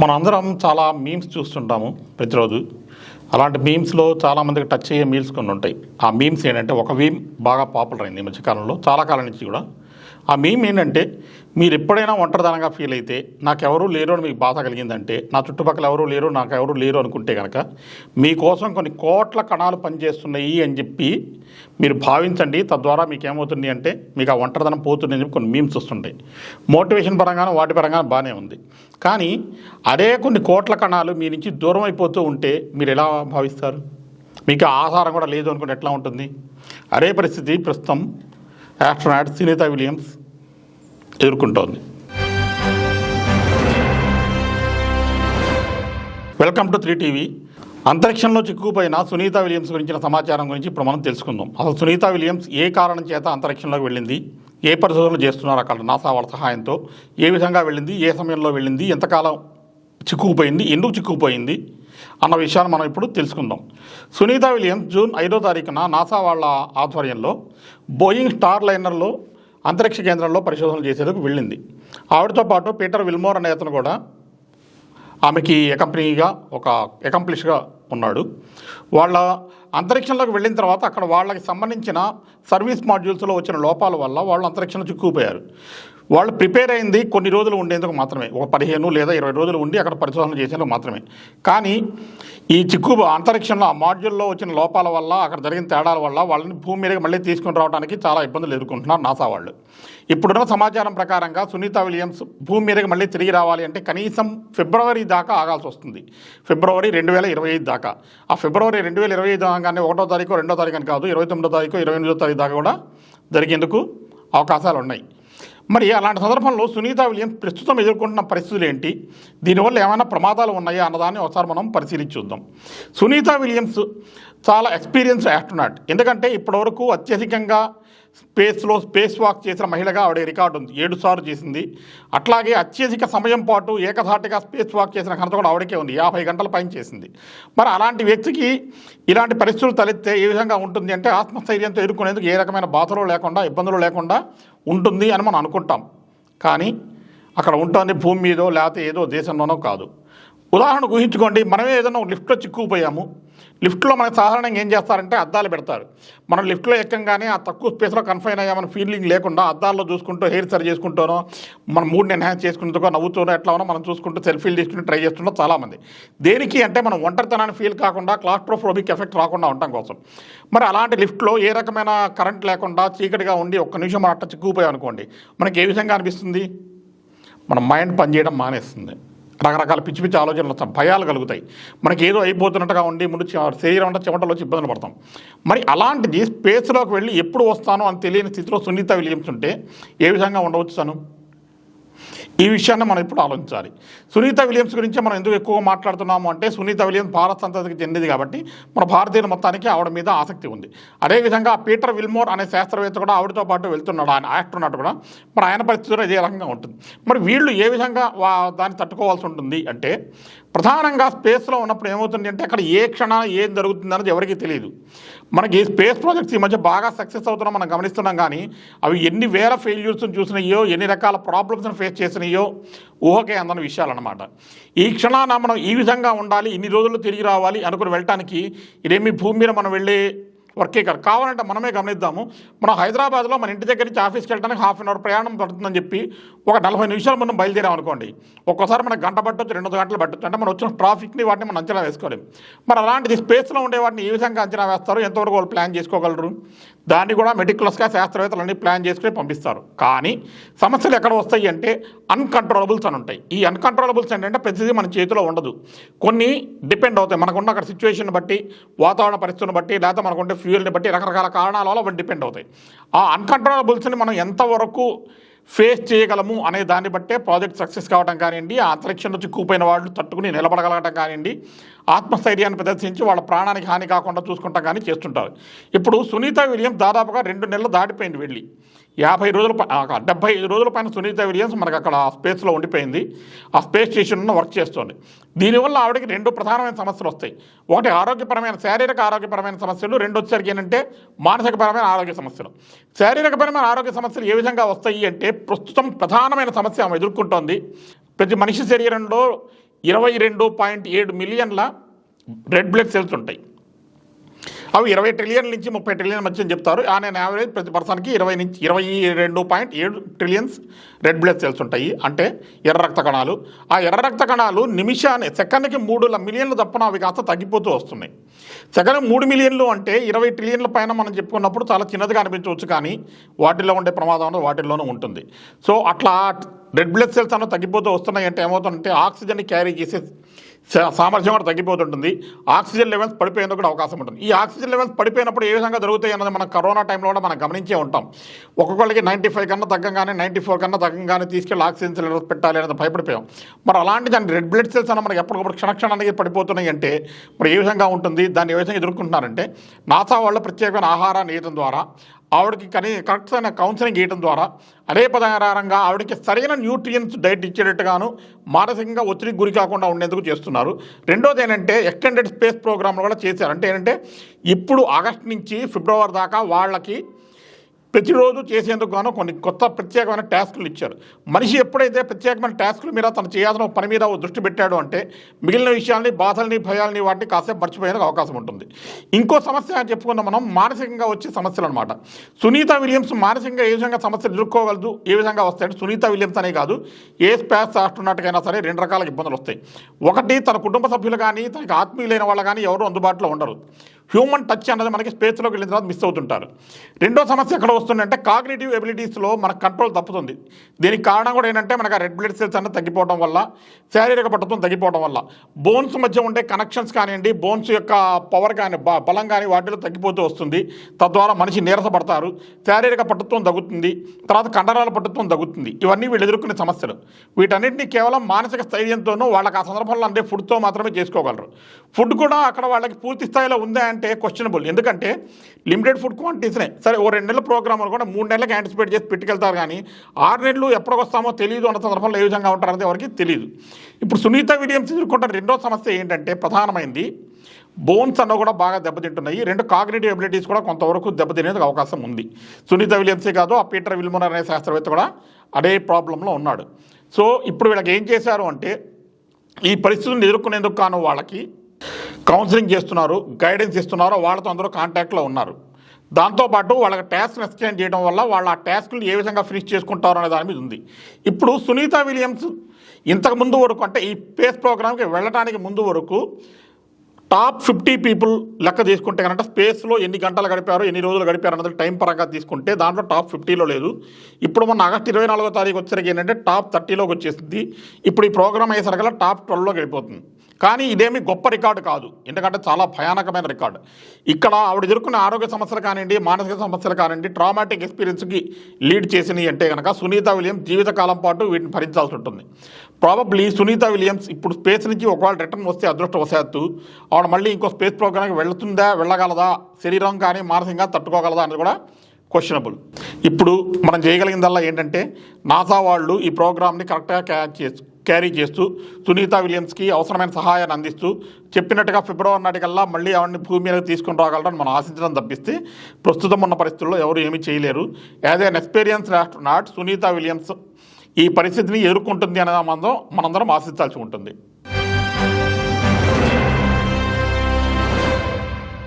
మనందరం చాలా మీమ్స్ చూస్తుంటాము ప్రతిరోజు. అలాంటి మీమ్స్లో చాలామందికి టచ్ అయ్యే మీల్స్ కొన్ని ఉంటాయి. ఆ మీమ్స్ ఏంటంటే ఒక మీమ్ బాగా పాపులర్ అయింది ఈ మధ్యకాలంలో. చాలా కాలం నుంచి కూడా ఆ మీమ్ ఏంటంటే మీరు ఎప్పుడైనా ఒంటరిదనంగా ఫీల్ అయితే నాకెవరూ లేరు అని మీకు బాధ కలిగిందంటే నా చుట్టుపక్కల ఎవరూ లేరు నాకు ఎవరూ లేరు అనుకుంటే కనుక మీకోసం కొన్ని కోట్ల కణాలు పనిచేస్తున్నాయి అని చెప్పి మీరు భావించండి. తద్వారా మీకు ఏమవుతుంది అంటే మీకు ఆ ఒంటరిదనం పోతుంది అని చెప్పి కొన్ని మీమ్స్ వస్తుంటాయి. మోటివేషన్ పరంగానూ వాటి పరంగా బాగానే ఉంది. కానీ అదే కొన్ని కోట్ల కణాలు మీ నుంచి దూరం అయిపోతూ ఉంటే మీరు ఎలా భావిస్తారు? మీకు ఆహారం ఆధారం కూడా లేదు అనుకుంటే ఎట్లా ఉంటుంది? అదే పరిస్థితి ప్రస్తుతం astronaut Sunita Williams ఎదుర్కొంటోంది. Welcome to three TV. అంతరిక్షంలో చిక్కుకుపోయిన సునీత విలియమ్స్ గురించిన సమాచారం గురించి ఇప్పుడు మనం తెలుసుకుందాం. అసలు సునీత విలియమ్స్ ఏ కారణం చేత అంతరిక్షంలోకి వెళ్ళింది? ఏ పరిశోధనలు చేస్తున్నారు? అక్కడ నాసా వాళ్ళ సహాయంతో ఏ విధంగా వెళ్ళింది? ఏ సమయంలో వెళ్ళింది? ఎంతకాలం చిక్కుకుపోయింది? ఎందుకు చిక్కుకుపోయింది? అన్న విషయాన్ని మనం ఇప్పుడు తెలుసుకుందాం. సునీత విలియమ్స్ జూన్ ఐదో తారీఖున నాసా వాళ్ళ ఆధ్వర్యంలో బోయింగ్ స్టార్ లైనర్లో అంతరిక్ష కేంద్రంలో పరిశోధనలు చేసేందుకు వెళ్ళింది. ఆవిడతో పాటు పీటర్ విల్మోర్ అనే అతను కూడా ఆమెకి ఎకంపెనీగా ఒక ఎకంప్లిష్గా ఉన్నాడు. వాళ్ళ అంతరిక్షంలోకి వెళ్ళిన తర్వాత అక్కడ వాళ్ళకి సంబంధించిన సర్వీస్ మాడ్యూల్స్లో వచ్చిన లోపాల వల్ల వాళ్ళు అంతరిక్షంలో చిక్కుపోయారు వాళ్ళు ప్రిపేర్ అయింది కొన్ని రోజులు ఉండేందుకు మాత్రమే. ఒక పదిహేను లేదా ఇరవై రోజులు ఉండి అక్కడ పరిశోధన చేసేందుకు మాత్రమే. కానీ ఈ చిక్కు అంతరిక్షంలో ఆ మాడ్యూల్లో వచ్చిన లోపాల వల్ల అక్కడ జరిగిన తేడాల వల్ల వాళ్ళని భూమి మీదకి మళ్ళీ తీసుకుని రావడానికి చాలా ఇబ్బందులు ఎదుర్కొంటున్నారు నాసా వాళ్ళు. ఇప్పుడున్న సమాచారం ప్రకారంగా సునీత విలియమ్స్ భూమి మీదకి మళ్ళీ తిరిగి రావాలి అంటే కనీసం ఫిబ్రవరి దాకా ఆగాల్సి వస్తుంది. ఫిబ్రవరి రెండు వేల ఇరవై ఐదు దాకా. ఆ ఫిబ్రవరి రెండు వేల ఇరవై ఐదు కానీ ఒకటో తారీఖు రెండో తారీఖు అని కాదు ఇరవై తొమ్మిదో తారీఖు ఇరవై ఎనిమిదో తారీఖు దాకా కూడా జరిగేందుకు అవకాశాలు ఉన్నాయి. మరి అలాంటి సందర్భంలో సునీత విలియమ్స్ ప్రస్తుతం ఎదుర్కొంటున్న పరిస్థితులు ఏంటి? దీనివల్ల ఏమైనా ప్రమాదాలు ఉన్నాయా? అన్నదాన్ని ఒకసారి మనం పరిశీలించి చూద్దాం. సునీత విలియమ్స్ చాలా ఎక్స్పీరియన్స్ యాస్ట్రోనాట్ ఎందుకంటే ఇప్పటివరకు అత్యధికంగా స్పేస్లో స్పేస్ వాక్ చేసిన మహిళగా ఆవిడ రికార్డు ఉంది. ఏడు సార్లు చేసింది. అట్లాగే అత్యధిక సమయం పాటు ఏకధాటిగా స్పేస్ వాక్ చేసిన ఘనత కూడా ఆవిడకే ఉంది. యాభై గంటల పైన చేసింది. మరి అలాంటి వ్యక్తికి ఇలాంటి పరిస్థితులు తలెత్తే ఏ విధంగా ఉంటుంది అంటే ఆత్మస్థైర్యంతో ఎదుర్కొనేందుకు ఏ రకమైన బాధలు లేకుండా ఇబ్బందులు లేకుండా ఉంటుంది అని మనం అనుకుంటాం. కానీ అక్కడ ఉంటుంది భూమి మీదో లేకపోతే ఏదో దేశంలోనో కాదు. ఉదాహరణ ఊహించుకోండి మనమే ఏదైనా లిఫ్ట్లో చిక్కుకుపోయాము. లిఫ్ట్లో మనకి సాధారణంగా ఏం చేస్తారంటే అద్దాలు పెడతారు. మనం లిఫ్ట్లో ఎక్కంగానే ఆ తక్కువ స్పేస్లో కన్ఫైన్ అయ్యామని ఫీలింగ్ లేకుండా అద్దాల్లో చూసుకుంటూ హెయిర్ సరి చేసుకుంటానో మన మూడ్ని ఎన్హాన్స్ చేసుకుంటూ నవ్వుతూనో ఎట్లా ఉన్నా మనం చూసుకుంటూ సెల్ఫీలు తీసుకుంటూ ట్రై చేస్తుంటాం చాలామంది. దేనికి అంటే మనం ఒంటరితనాన్ని ఫీల్ కాకుండా క్లాస్ట్రోఫోబిక్ ఎఫెక్ట్ రాకుండా ఉండటం కోసం. మరి అలాంటి లిఫ్ట్లో ఏ రకమైన కరెంట్ లేకుండా చీకటిగా ఉండి ఒక్క నిమిషం మనం అట్ట చిక్కుపోయాం అనుకోండి మనకి ఏ విధంగా అనిపిస్తుంది? మన మైండ్ పనిచేయడం మానేస్తుంది. రకరకాల పిచ్చి పిచ్చి ఆలోచనలు వస్తాం. భయాలు కలుగుతాయి. మనకి ఏదో అయిపోతున్నట్టుగా ఉండి ముందు శరీరం అంటే చెమటలో వచ్చి ఇబ్బందులు పడతాం. మరి అలాంటిది స్పేస్లోకి వెళ్ళి ఎప్పుడు వస్తానో అని తెలియని స్థితిలో సునీత విలియమ్స్ ఉంటే ఏ విధంగా ఉండవచ్చు తను? ఈ విషయాన్ని మనం ఇప్పుడు ఆలోచించాలి. సునీత విలియమ్స్ గురించి మనం ఎందుకు ఎక్కువగా మాట్లాడుతున్నాము అంటే సునీత విలియమ్స్ భారత సంతతికి చెందింది కాబట్టి మన భారతీయుల మొత్తానికి ఆవిడ మీద ఆసక్తి ఉంది. అదేవిధంగా పీటర్ విల్మోర్ అనే శాస్త్రవేత్త కూడా ఆవిడతో పాటు వెళ్తున్నాడు. ఆయన ఆస్ట్రోనాట్ కూడా. మరి ఆయన పరిస్థితుల్లో ఇదే రకంగా ఉంటుంది. మరి వీళ్ళు ఏ విధంగా దాన్ని తట్టుకోవాల్సి ఉంటుంది అంటే ప్రధానంగా స్పేస్లో ఉన్నప్పుడు ఏమవుతుంది అంటే అక్కడ ఏ క్షణ ఏం జరుగుతుంది అనేది ఎవరికీ తెలియదు. మనకి ఈ స్పేస్ ప్రాజెక్ట్స్ ఈ మధ్య బాగా సక్సెస్ అవుతున్నాం మనం గమనిస్తున్నాం కానీ అవి ఎన్ని వేల ఫెయిల్యూర్స్ని చూసినాయో ఎన్ని రకాల ప్రాబ్లమ్స్ని ఫేస్ చేసినాయి ఊహకే అందని విషయాలన్నమాట. ఈ క్షణాన మనం ఈ విధంగా ఉండాలి ఇన్ని రోజులు తిరిగి రావాలి అనుకుని వెళ్ళటానికి ఇదేమి భూమి మీద మనం వెళ్ళే వర్కే కాదు. కావాలంటే మనమే గమనిద్దాము. మనం హైదరాబాద్లో మన ఇంటి దగ్గర నుంచి ఆఫీస్కి వెళ్ళడానికి హాఫ్ అన్ అవర్ ప్రయాణం పడుతుందని చెప్పి ఒక నలభై నిమిషాలు మనం బయలుదేరాం అనుకోండి. ఒక్కోసారి మనకు గంట పట్టొచ్చు రెండు గంటలు పట్టొచ్చు. అంటే మనం వచ్చిన ట్రాఫిక్ని వాటిని మనం అంచనా వేసుకోలేము మరి అలాంటిది స్పేస్లో ఉండే వాటిని ఏ విధంగా అంచనా వేస్తారు? ఎంతవరకు వాళ్ళు ప్లాన్ చేసుకోగలరు? దాన్ని కూడా మెటిక్యులస్గా శాస్త్రవేత్తలు అన్ని ప్లాన్ చేసుకుని పంపిస్తారు. కానీ సమస్యలు ఎక్కడ వస్తాయి అంటే అన్కంట్రోలబుల్స్ అని ఉంటాయి. ఈ అన్కంట్రోలబుల్స్ ఏంటంటే ప్రతిదీ మన చేతిలో ఉండదు. కొన్ని డిపెండ్ అవుతాయి. మనకున్న అక్కడ సిచ్యువేషన్ బట్టి వాతావరణ పరిస్థితులను బట్టి లేకపోతే మనకుండే ఫ్యూయల్ని బట్టి రకరకాల కారణాల వల్ల డిపెండ్ అవుతాయి. ఆ అన్కంట్రోలబుల్స్ని మనం ఎంతవరకు ఫేస్ చేయగలము అనే దాన్ని బట్టే ప్రాజెక్ట్ సక్సెస్ కావడం కానివ్వండి ఆ అంతరిక్షంలో చిక్కుపోయిన వాళ్ళు తట్టుకుని నిలబడగలగటం కానివ్వండి ఆత్మస్థైర్యాన్ని ప్రదర్శించి వాళ్ళ ప్రాణానికి హాని కాకుండా చూసుకుంటాం కానీ చేస్తుంటారు. ఇప్పుడు సునీత విలియం దాదాపుగా రెండు నెలలు దాటిపోయింది వెళ్ళి. యాభై రోజుల డెబ్బై ఐదు రోజుల పైన సునీత విలియమ్స్ మనకు అక్కడ స్పేస్లో ఉండిపోయింది. ఆ స్పేస్ స్టేషన్లో వర్క్ చేస్తుంది. దీనివల్ల ఆవిడకి రెండు ప్రధానమైన సమస్యలు వస్తాయి. ఒకటి ఆరోగ్యపరమైన శారీరక ఆరోగ్యపరమైన సమస్యలు. రెండు వచ్చేసరికి ఏంటంటే మానసికపరమైన ఆరోగ్య సమస్యలు. శారీరకపరమైన ఆరోగ్య సమస్యలు ఏ విధంగా వస్తాయి అంటే ప్రస్తుతం ప్రధానమైన సమస్య ఆమె ఎదుర్కొంటోంది. ప్రతి మనిషి శరీరంలో ఇరవై రెండు పాయింట్ ఏడు మిలియన్ల రెడ్ బ్లడ్ సెల్స్ ఉంటాయి. అవి ఇరవై ట్రిలియన్ నుంచి ముప్పై ట్రిలియన్ మధ్య అని చెప్తారు. ఆయన యావరేజ్ ప్రతి పర్సన్కి ఇరవై నుంచి ఇరవై రెండు పాయింట్ ఏడు ట్రిలియన్స్ రెడ్ బ్లడ్ సెల్స్ ఉంటాయి. అంటే ఎర్ర రక్త కణాలు. ఆ ఎర్ర రక్త కణాలు నిమిషాన్ని సెకండ్కి మూడు మిలియన్లు తప్పన అవి కాస్త తగ్గిపోతూ వస్తున్నాయి. సెకండ్ మూడు మిలియన్లు అంటే ఇరవై ట్రిలియన్ల పైన మనం చెప్పుకున్నప్పుడు చాలా చిన్నదిగా అనిపించవచ్చు కానీ వాటిల్లో ఉండే ప్రమాదం అనేది వాటిల్లోనూ ఉంటుంది. సో అట్లా రెడ్ బ్లడ్ సెల్స్ అన్న తగ్గిపోతూ వస్తున్నాయి అంటే ఏమవుతుందంటే ఆక్సిజన్ని క్యారీ చేసే సామర్థ్యం కూడా తగ్గిపోతుంటుంది. ఆక్సిజన్ లెవెల్స్ పడిపోయేందుకు కూడా అవకాశం ఉంటుంది. ఈ ఆక్సిజన్ లెవెల్స్ పడిపోయినప్పుడు ఏ విధంగా జరుగుతాయి అన్నది మనం కరోనా టైంలో కూడా మనం గమనించే ఉంటాం. ఒక్కొక్కరికి నైంటీ ఫైవ్ కన్నా తగ్గంగానే నైంటీ ఫోర్ కన్నా తగ్గంగానే తీసుకెళ్ళి ఆక్సిజన్ సిలిండర్ పెట్టాలి అనేది భయపడిపోయాం. మరి అలాంటి దాని రెడ్ బ్లడ్ సెల్స్ అన్న మనకి ఎప్పటికప్పుడు క్షణక్షణానికి పడిపోతున్నాయి అంటే మరి ఏ విధంగా ఉంటుంది? దాన్ని ఏ విధంగా ఎదుర్కొంటున్నారంటే నాసా వాళ్ళ ప్రత్యేకమైన ఆహారాన్ని ఇవ్వడం ద్వారా ఆవిడకి కనీ కరెక్ట్ అయిన కౌన్సిలింగ్ ఇవ్వడం ద్వారా అదే ప్రధానంగా ఆవిడకి సరైన న్యూట్రియన్స్ డైట్ ఇచ్చేటట్టుగాను మానసికంగా ఒత్తిడికి గురి కాకుండా ఉండేందుకు చేస్తున్నారు. రెండోది ఏంటంటే ఎక్స్టెండెడ్ స్పేస్ ప్రోగ్రాంలు కూడా చేశారు. అంటే ఏంటంటే ఇప్పుడు ఆగస్ట్ నుంచి ఫిబ్రవరి దాకా వాళ్ళకి ప్రతిరోజు చేసేందుకు గాను కొన్ని కొత్త ప్రత్యేకమైన టాస్కులు ఇచ్చారు. మనిషి ఎప్పుడైతే ప్రత్యేకమైన టాస్కుల మీద తను చేయాల్సిన పని మీద దృష్టి పెట్టాడు అంటే మిగిలిన విషయాల్ని బాధల్ని భయాల్ని వాటిని కాసేపు మర్చిపోయేందుకు అవకాశం ఉంటుంది. ఇంకో సమస్య అని చెప్పుకున్న మనం మానసికంగా వచ్చే సమస్యలు అనమాట సునీత విలియమ్స్ మానసికంగా ఏ విధంగా సమస్యలు ఎదుర్కోగలదు ఏ విధంగా వస్తాయంటే సునీత విలియమ్స్ అనే కాదు ఏ స్పాస్ ఆస్ట్రోనాట్కైనా సరే రెండు రకాల ఇబ్బందులు వస్తాయి. ఒకటి తన కుటుంబ సభ్యులు కానీ తనకి ఆత్మీయులైన వాళ్ళు కానీ ఎవరు అందుబాటులో ఉండరు. హ్యూమన్ టచ్ అన్నది మనకి స్పేస్లోకి వెళ్ళిన తర్వాత మిస్ అవుతుంటారు. రెండో సమస్య ఎక్కడ వస్తుందంటే కాగ్నేటివ్ ఎబిలిటీస్లో మన కంట్రోల్ తప్పుతుంది. దీనికి కారణం కూడా ఏంటంటే మనకు రెడ్ బ్లడ్ సెల్స్ అనేది తగ్గిపోవడం వల్ల శారీరక పట్టుత్వం తగ్గిపోవడం వల్ల. బోన్స్ మధ్య ఉండే కనెక్షన్స్ కానివ్వండి బోన్స్ యొక్క పవర్ కానీ బ- బలం కానీ వాటిలో తగ్గిపోతూ వస్తుంది. తద్వారా మనిషి నీరసపడతారు. శారీరక పట్టుత్వం తగ్గుతుంది. తర్వాత కండరాల పట్టుత్వం తగ్గుతుంది. ఇవన్నీ వీళ్ళు ఎదుర్కొనే సమస్యలు. వీటన్నిటిని కేవలం మానసిక స్థైర్యంతోనూ వాళ్ళకి ఆ సందర్భంలో అంటే ఫుడ్తో మాత్రమే చేసుకోగలరు. ఫుడ్ కూడా అక్కడ వాళ్ళకి పూర్తి స్థాయిలో ఉందా అంటే క్వశ్చనబుల్ ఎందుకంటే లిమిటెడ్ ఫుడ్ క్వాంటిటీస్నే సరే ఓ రెండు నెలల ప్రోగ్రాములు కూడా మూడు నెలలకు యాంటిసిపేట్ చేసి పెట్టుకెళ్తారు కానీ ఆరు నెలలు ఎప్పటికొస్తామో తెలియదు అన్న సందర్భంలో ఏ విధంగా ఉంటారనేది ఎవరికి తెలియదు ఇప్పుడు సునీత విలియమ్స్ ఎదుర్కొంటున్న రెండో సమస్య ఏంటంటే ప్రధానమైంది బోన్స్ అన్న కూడా బాగా దెబ్బతింటున్నాయి. రెండు కాగ్నేటివ్ ఎబిలిటీస్ కూడా కొంతవరకు దెబ్బతినేందుకు అవకాశం ఉంది. సునీత విలియమ్సే కాదు ఆ పీటర్ విల్మోర్ అనే శాస్త్రవేత్త కూడా అదే ప్రాబ్లంలో ఉన్నాడు. సో ఇప్పుడు వీళ్ళకి ఏం చేశారు అంటే ఈ పరిస్థితులను ఎదుర్కొనేందుకు కాను వాళ్ళకి కౌన్సిలింగ్ చేస్తున్నారు గైడెన్స్ ఇస్తున్నారో వాళ్ళతో అందరూ కాంటాక్ట్లో ఉన్నారు. దాంతోపాటు వాళ్ళకి టాస్క్ ఎక్స్చేంజ్ చేయడం వల్ల వాళ్ళ ఆ టాస్క్లు ఏ విధంగా ఫినిష్ చేసుకుంటారు అనే దాని మీద ఉంది. ఇప్పుడు సునీత విలియమ్స్ ఇంతకు ముందు వరకు అంటే ఈ స్పేస్ ప్రోగ్రామ్కి వెళ్ళడానికి ముందు వరకు టాప్ ఫిఫ్టీ పీపుల్ లెక్క తీసుకుంటే కనుక స్పేస్లో ఎన్ని గంటలు గడిపారు ఎన్ని రోజులు గడిపారు అన్నది టైం పరంగా తీసుకుంటే దాంట్లో టాప్ ఫిఫ్టీలో లేదు. ఇప్పుడు మొన్న ఆగస్ట్ ఇరవై నాలుగో తారీఖు వచ్చేసరికి ఏంటంటే టాప్ థర్టీలోకి వచ్చేసింది. ఇప్పుడు ఈ ప్రోగ్రామ్ అయ్యేసరికల్లా టాప్ ట్వెల్వ్లో గడిపోతుంది కానీ ఇదేమి గొప్ప రికార్డు కాదు. ఎందుకంటే చాలా భయానకమైన రికార్డు. ఇక్కడ ఆవిడ ఎదుర్కొన్న ఆరోగ్య సమస్యలు కానివ్వండి మానసిక సమస్యలు కానివ్వండి ట్రామాటిక్ ఎక్స్పీరియన్స్కి లీడ్ చేసినవి అంటే కనుక సునీత విలియమ్స్ జీవితకాలం పాటు వీటిని భరించాల్సి ఉంటుంది. ప్రాబబ్లీ సునీత విలియమ్స్ ఇప్పుడు స్పేస్ నుంచి ఒకవేళ రిటర్న్ వస్తే అదృష్టవశాత్తు ఆవిడ మళ్ళీ ఇంకో స్పేస్ ప్రోగ్రామ్కి వెళ్తుందా వెళ్ళగలదా శరీరం కానీ మానసికంగా తట్టుకోగలదా అనేది కూడా క్వశ్చనబుల్ ఇప్పుడు మనం చేయగలిగిందల్లా ఏంటంటే నాసా వాళ్ళు ఈ ప్రోగ్రామ్ని కరెక్ట్గా క్యాచ్ చేస్తూ క్యారీ చేస్తూ సునీత విలియమ్స్కి అవసరమైన సహాయాన్ని అందిస్తూ చెప్పినట్టుగా ఫిబ్రవరి నాటికల్లా మళ్ళీ ఆవిడని భూమి మీదకి తీసుకుని రాగలరని మనం ఆశించడం తప్పిస్తే ప్రస్తుతం ఉన్న పరిస్థితుల్లో ఎవరు ఏమీ చేయలేరు. As an experience not Sunita Williams ఈ పరిస్థితిని ఎదుర్కొంటుంది అనే మనం మనందరం ఆశించాల్సి ఉంటుంది.